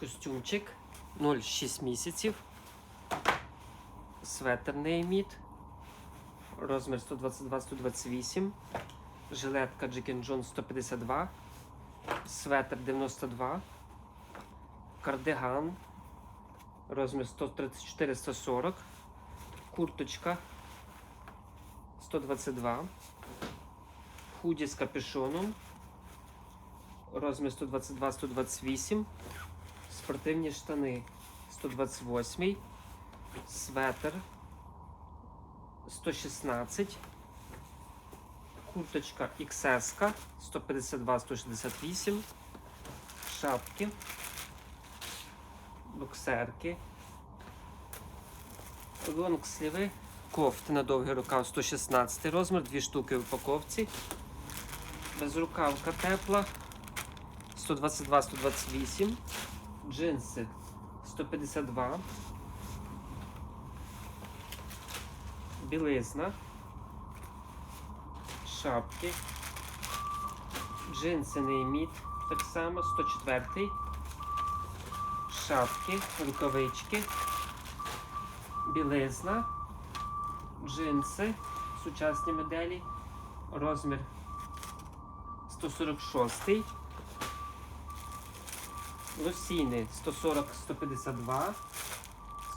Костюмчик 0,6 місяців. Светер Нейміт. Розмір 122-128. Жилетка Джекен Джон 152. Светер 92. Кардиган. Розмір 134-140. Курточка 122. Худі з капюшоном. Розмір 122-128. Спортивні штани 128. Светер 116. Курточка XS 152-168. Шапки. Боксерки. Лонгсліви. Кофти на довгий рукав 116 розмір, дві штуки в упаковці. Безрукавка тепла 122-128. Джинси 152. Білизна. Шапки. Джинси Нейміт. Так само 104. Шапки, рукавички. Білизна. Джинси. Сучасні моделі. Розмір 146. Лосіни 140-152,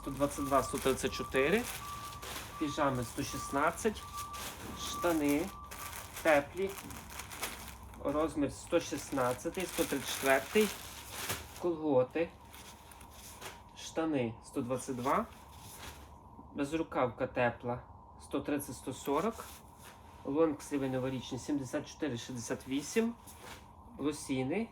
122-134, піжами 116, штани теплі, розмір 116, 134, колготи, штани 122, безрукавка тепла 130-140, лонгсліви новорічні 74-68, лосіни